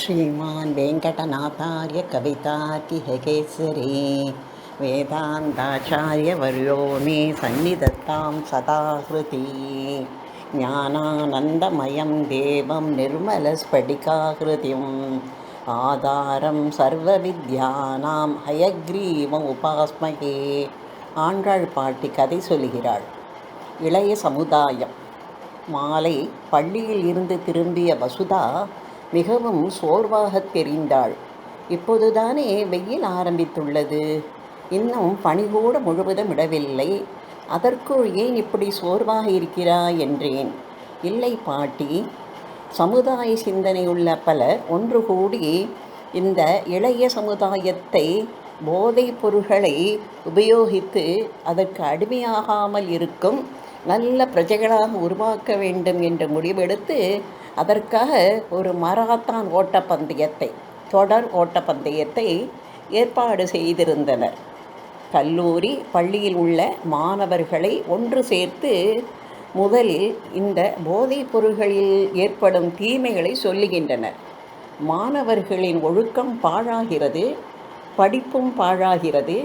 श्रीमान् वेङ्कटनाथार्य कवितार्किहकेसरी वेदान्ताचार्यवर्यो मे सन्निधत्तां सदा हृति ज्ञानानन्दमयं देवं निर्मलस्फटिकाकृतिम् आधारं सर्वविद्यानां हयग्रीवम् उपास्महे ஆண்டாள் பாட்டி கதை சொல்கிறாள் இளைய சமுதாயம் மாலை பள்ளியில் இருந்து திரும்பிய வசுதா மிகவும் சோர்வாகத் தெரிந்தாள். இப்போதுதானே வெயில் ஆரம்பித்துள்ளது. இன்னும் பனி கூட முழுவதும் விடவில்லை. அதற்குள் ஏன் இப்படி சோர்வாக இருக்கிறாய் என்றேன். இல்லை பாட்டி. சமுதாய சிந்தனையுள்ள பலர் ஒன்று கூடி இந்த இளைய சமுதாயத்தை போதைப் பொருள்களை உபயோகித்து அதற்கு அடிமையாகாமல் இருக்கும் நல்ல பிரஜைகளாக உருவாக்க வேண்டும் என்று முடிவெடுத்து அதற்காக ஒரு மராத்தான் ஓட்டப்பந்தயத்தை தொடர் ஓட்டப்பந்தயத்தை ஏற்பாடு செய்திருந்தனர். கல்லூரி பள்ளியில் உள்ள மாணவர்களை ஒன்று சேர்த்து முதலில் இந்த போதைப் பொருள்களில் ஏற்படும் தீமைகளை சொல்லுகின்றனர். மாணவர்களின் ஒழுக்கம் பாழாகிறது படிப்பும் பாழாகிறது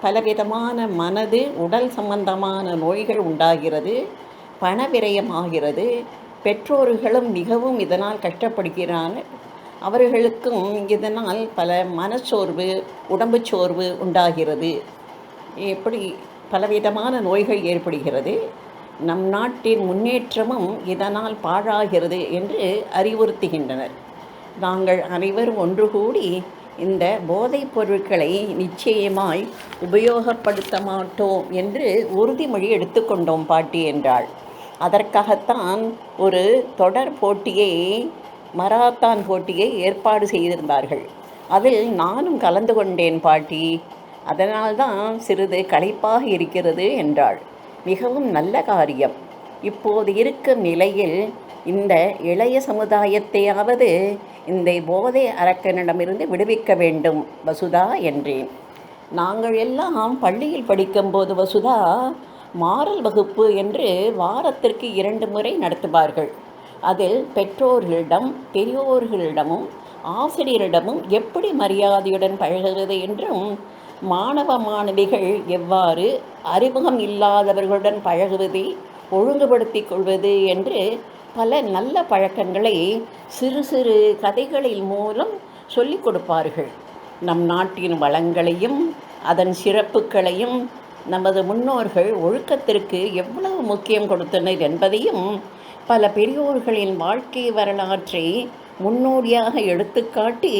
பலவிதமான மனது உடல் சம்பந்தமான நோய்கள் உண்டாகிறது பணவிரயமாகிறது பெற்றோர்களும் மிகவும் இதனால் கஷ்டப்படுகிறார்கள். அவர்களுக்கும் இதனால் பல மனச்சோர்வு உடம்பு சோர்வு உண்டாகிறது. எப்படி பலவிதமான நோய்கள் ஏற்படுகிறது. நம் நாட்டின் முன்னேற்றமும் இதனால் பாழாகிறது என்று அறிவுறுத்துகின்றனர். நாங்கள் அனைவரும் ஒன்று கூடி இந்த போதைப் பொருட்களை நிச்சயமாய் உபயோகப்படுத்த மாட்டோம் என்று உறுதிமொழி எடுத்துக்கொண்டோம் பாட்டி என்றாள். அதற்காகத்தான் ஒரு தொடர் போட்டியை மராத்தான் போட்டியை ஏற்பாடு செய்திருந்தார்கள். அதில் நானும் கலந்து கொண்டேன் பாட்டி. அதனால்தான் சிறிது களைப்பாக இருக்கிறது என்றாள். மிகவும் நல்ல காரியம். இப்போது இருக்கும் நிலையில் இந்த இளைய சமுதாயத்தையாவது இந்த போதை அரக்கனிடமிருந்து விடுவிக்க வேண்டும் வசுதா என்றேன். நாங்கள் எல்லாம் பள்ளியில் படிக்கும்போது வசுதா மாறல் வகுப்பு என்று வாரத்திற்கு இரண்டு முறை நடத்துவார்கள். அதில் பெற்றோர்களிடம் பெரியோர்களிடமும் ஆசிரியரிடமும் எப்படி மரியாதையுடன் பழகுவது என்றும் மாணவ மாணவிகள் எவ்வாறு அறிமுகம் இல்லாதவர்களுடன் பழகுவதை ஒழுங்குபடுத்திக் கொள்வது என்று பல நல்ல பழக்கங்களை சிறு சிறு கதைகளின் மூலம் சொல்லிக் கொடுப்பார்கள். நம் நாட்டின் வளங்களையும் அதன் சிறப்புகளையும் நமது முன்னோர்கள் ஒழுக்கத்திற்கு எவ்வளவு முக்கியம் கொடுத்தனர் என்பதையும் பல பெரியோர்களின் வாழ்க்கை வரலாற்றை முன்னோடியாக எடுத்துக்காட்டி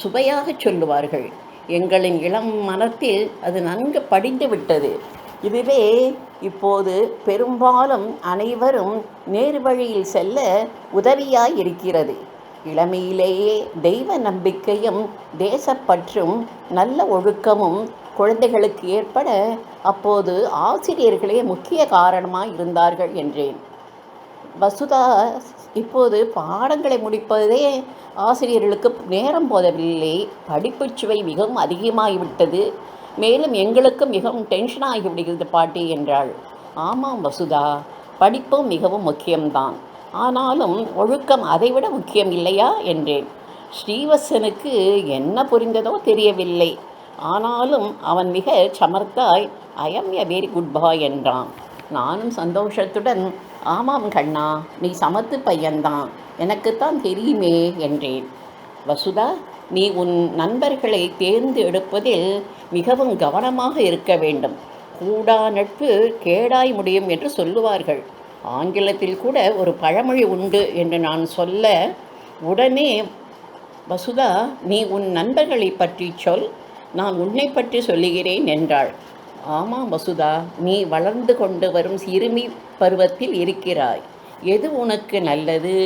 சுவையாக சொல்லுவார்கள். எங்களின் இளம் மனத்தில் அது நன்கு படிந்து விட்டது. இதுவே இப்போது பெரும்பாலும் அனைவரும் நேர்வழியில் செல்ல உதவியாய் இருக்கிறது இளமையிலேயே தெய்வ நம்பிக்கையும் தேசப்பற்றும் நல்ல ஒழுக்கமும் குழந்தைகளுக்கு ஏற்பட அப்போது ஆசிரியர்களே முக்கிய காரணமாக இருந்தார்கள் என்றேன். வசுதா இப்போது பாடங்களை முடிப்பதே ஆசிரியர்களுக்கு நேரம் போதவில்லை. படிப்பு சுவை மிகவும் அதிகமாகிவிட்டது. மேலும் எங்களுக்கும் மிகவும் டென்ஷன் ஆகிவிடுகிறது பாட்டி என்றாள். ஆமாம் வசுதா படிப்பும் மிகவும் முக்கியம்தான். ஆனாலும் ஒழுக்கம் அதைவிட முக்கியம் இல்லையா என்றேன். ஸ்ரீவசனுக்கு என்ன புரிந்ததோ தெரியவில்லை. ஆனாலும் அவன் மிக சமர்த்தாய் I am a very good boy என்றான். நானும் சந்தோஷத்துடன் ஆமாம் கண்ணா நீ சமத்து பையன்தான் எனக்குத்தான் தெரியுமே என்றேன். வசுதா நீ உன் நண்பர்களை தேர்ந்து எடுப்பதில் மிகவும் கவனமாக இருக்க வேண்டும். கூடா நட்பு கேடாய் முடியும் என்று சொல்லுவார்கள். ஆங்கிலத்தில் கூட ஒரு பழமொழி உண்டு என்று நான் சொல்ல உடனே வசுதா நீ உன் நண்பர்களை பற்றி சொல். நான் உன்னை பற்றி சொல்லுகிறேன் என்றாள். ஆமாம் வசுதா நீ வளர்ந்து கொண்டு வரும் சிறுமி பருவத்தில் இருக்கிறாய். எது உனக்கு நல்லது?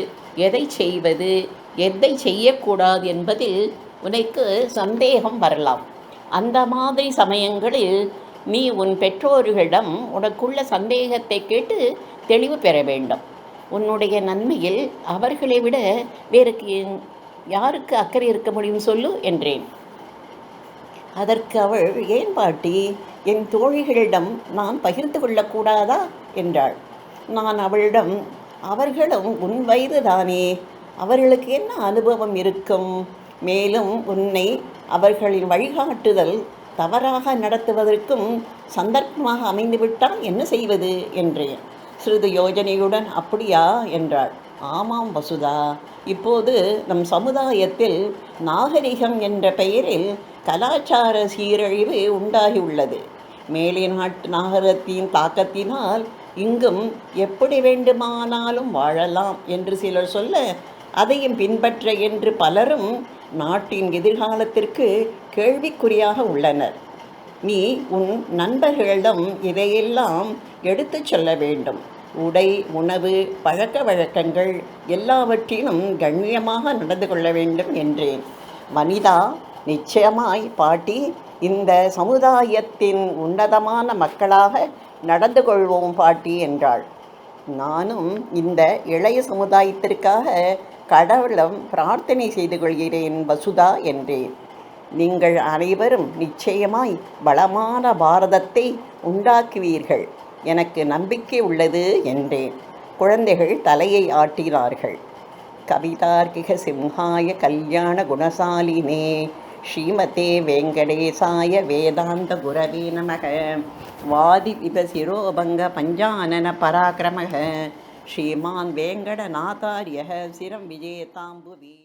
எதை செய்வது? எதை செய்யக்கூடாது என்பதில் உனக்கு சந்தேகம் வரலாம். அந்த மாதிரி சமயங்களில் நீ உன் பெற்றோர்களிடம் உனக்குள்ள சந்தேகத்தை கேட்டு தெளிவு பெற வேண்டும். உன்னுடைய நன்மையில் அவர்களை விட வேறு யாருக்கு அக்கறை இருக்க முடியும் சொல்லு என்றேன். அதற்கு அவள் ஏன் பாட்டி என் தோழிகளிடம் நான் பகிர்ந்து கொள்ளக்கூடாதா? என்றாள். நான் அவளிடம் அவர்களும் உன் வயது தானே அவர்களுக்கு என்ன அனுபவம் இருக்கும்? மேலும் உன்னை அவர்களின் வழிகாட்டுதல் தவறாக நடத்துவதற்கும் சந்தர்ப்பமாக அமைந்துவிட்டால் என்ன செய்வது? என்றேன். சிறிது யோஜனையுடன் அப்படியா? என்றாள். ஆமாம் வசுதா. இப்போது நம் சமுதாயத்தில் நாகரிகம் என்ற பெயரில் கலாச்சார சீரழிவு உண்டாகியுள்ளது. மேலே நாட்டு நாகரத்தின் தாக்கத்தினால் இங்கும் எப்படி வேண்டுமானாலும் வாழலாம் என்று சிலர் சொல்ல அதையும் பின்பற்ற என்று பலரும் நாட்டின் எதிர்காலத்திற்கு கேள்விக்குறியாக உள்ளனர். நீ உன் நண்பர்களிடம் இதையெல்லாம் எடுத்துச் சொல்ல வேண்டும். உடை உணவு பழக்க வழக்கங்கள் எல்லாவற்றிலும் கண்ணியமாக நடந்து கொள்ள வேண்டும் என்றேன் வனிதா நிச்சயமாய் பாட்டி இந்த சமுதாயத்தின் உன்னதமான மக்களாக நடந்து கொள்வோம் பாட்டி என்றாள். நானும் இந்த இளைய சமுதாயத்திற்காக கடவுளம் பிரார்த்தனை செய்து கொள்கிறேன் வசுதா என்றேன் நீங்கள் அனைவரும் நிச்சயமாய் வளமான பாரதத்தை உண்டாக்குவீர்கள். எனக்கு நம்பிக்கை உள்ளது என்றேன். குழந்தைகள் தலையை ஆட்டினார்கள். கவிதார்கிக சிம்ஹாய கல்யாண குணசாலினே ஸ்ரீமதே வெங்கடேசாய வேதாந்த குரவே நமக. வாதி விபசிரோபங்க பஞ்சானன பராக்கிரமக. ஸ்ரீமான் வேங்கடநாதாரிய சிரம் விஜேதாம்புவி.